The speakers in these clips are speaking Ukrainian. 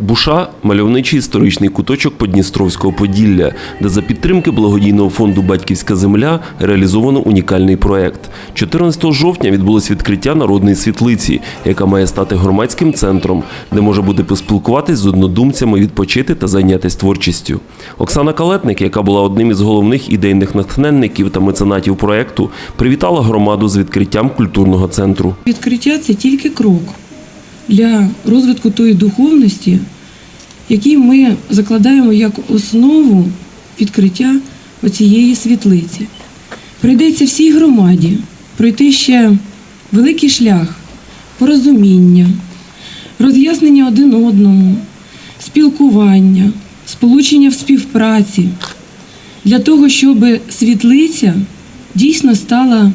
Буша мальовничий історичний куточок Подністровського Поділля, де за підтримки благодійного фонду Батьківська земля реалізовано унікальний проект. 14 жовтня відбулось відкриття народної світлиці, яка має стати громадським центром, де може буде поспілкуватись з однодумцями, відпочити та зайнятися творчістю. Оксана Калетник, яка була одним із головних ідейних натхненників та меценатів проекту, привітала громаду з відкриттям культурного центру. Відкриття це тільки крок для розвитку тої духовності, який ми закладаємо як основу відкриття оцієї світлиці. Прийдеться всій громаді пройти ще великий шлях порозуміння, роз'яснення один одному, спілкування, сполучення в співпраці для того, щоб світлиця дійсно стала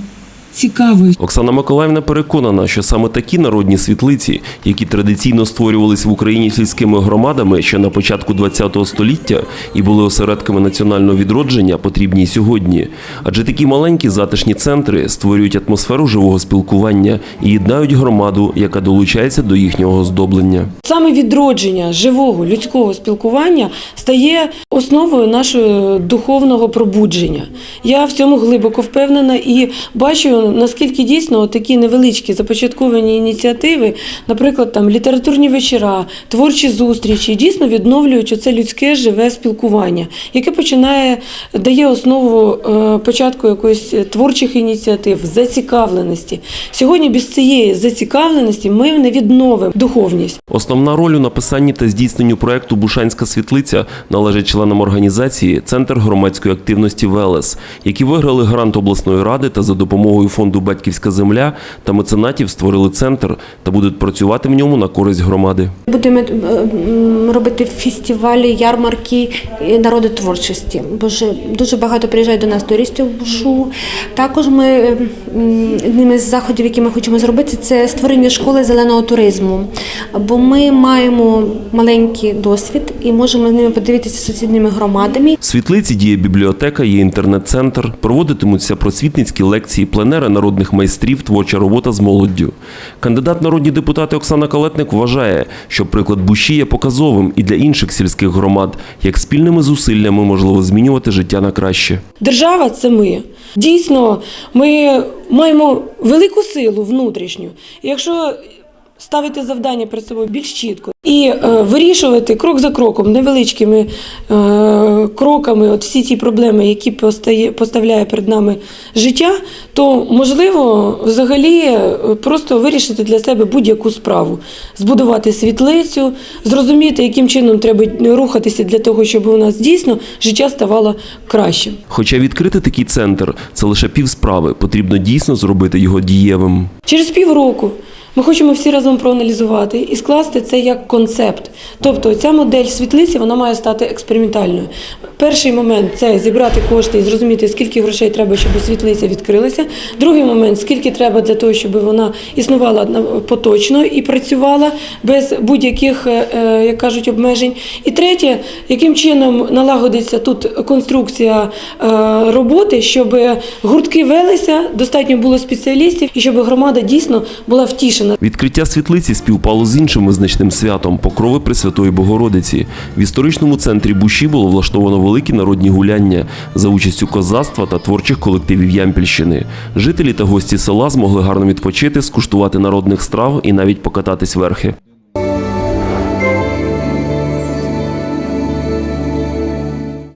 цікавою. Оксана Миколаївна переконана, що саме такі народні світлиці, які традиційно створювались в Україні сільськими громадами ще на початку ХХ століття і були осередками національного відродження, потрібні й сьогодні. Адже такі маленькі затишні центри створюють атмосферу живого спілкування і єднають громаду, яка долучається до їхнього оздоблення. Саме відродження живого людського спілкування стає основою нашого духовного пробудження. Я в цьому глибоко впевнена і бачу, наскільки дійсно такі невеличкі започатковані ініціативи, наприклад, там літературні вечора, творчі зустрічі, дійсно відновлюють оце людське живе спілкування, яке починає дає основу е, початку якоїсь творчих ініціатив, зацікавленості. Сьогодні без цієї зацікавленості ми не відновимо духовність. Основна роль у написанні та здійсненню проекту Бушанська світлиця належить членам організації Центр громадської активності Велес, які виграли грант обласної ради та за допомогою фонду Батьківська земля та меценатів створили центр та будуть працювати в ньому на користь громади. Будемо е, робити фестивалі, ярмарки і народи творчості. Бо дуже багато приїжджає до нас туристів Бушу. Також ми е, одним із заходів, які ми хочемо зробити, це створення школи зеленого туризму. Бо ми маємо маленький досвід і можемо з ними подивитися з сусідніми громадами. В світлиці діє бібліотека, є інтернет-центр, проводитимуться просвітницькі лекції, пленери народних майстрів, творча робота з молоддю. Кандидат народні депутати Оксана Калетник вважає, що приклад Буші є показовим і для інших сільських громад, як спільними зусиллями можливо змінювати життя на краще. Держава це ми. Дійсно, ми маємо велику силу внутрішню. Якщо ставити завдання перед собою більш чітко і е, вирішувати крок за кроком, невеличкими е, кроками, от всі ті проблеми, які постає, поставляє перед нами життя, то можливо взагалі е, просто вирішити для себе будь-яку справу, збудувати світлицю, зрозуміти, яким чином треба рухатися для того, щоб у нас дійсно життя ставало кращим. Хоча відкрити такий центр це лише пів справи, потрібно дійсно зробити його дієвим. Через півроку ми хочемо всі разом проаналізувати і скласти це як концепт. Тобто ця модель світлиці вона має стати експериментальною. Перший момент це зібрати кошти і зрозуміти, скільки грошей треба, щоб світлиця відкрилася. Другий момент скільки треба для того, щоб вона існувала поточно і працювала без будь-яких, е, е, як кажуть, обмежень. І третє, яким чином налагодиться тут конструкція е, роботи, щоб гуртки велися, достатньо було спеціалістів, і щоб громада дійсно була втішена. Відкриття світлиці співпало з іншим визначним святом Покрови Пресвятої Богородиці. В історичному центрі Буші було влаштовано великі народні гуляння за участю козацтва та творчих колективів Ямпільщини. Жителі та гості села змогли гарно відпочити, скуштувати народних страв і навіть покататись верхи.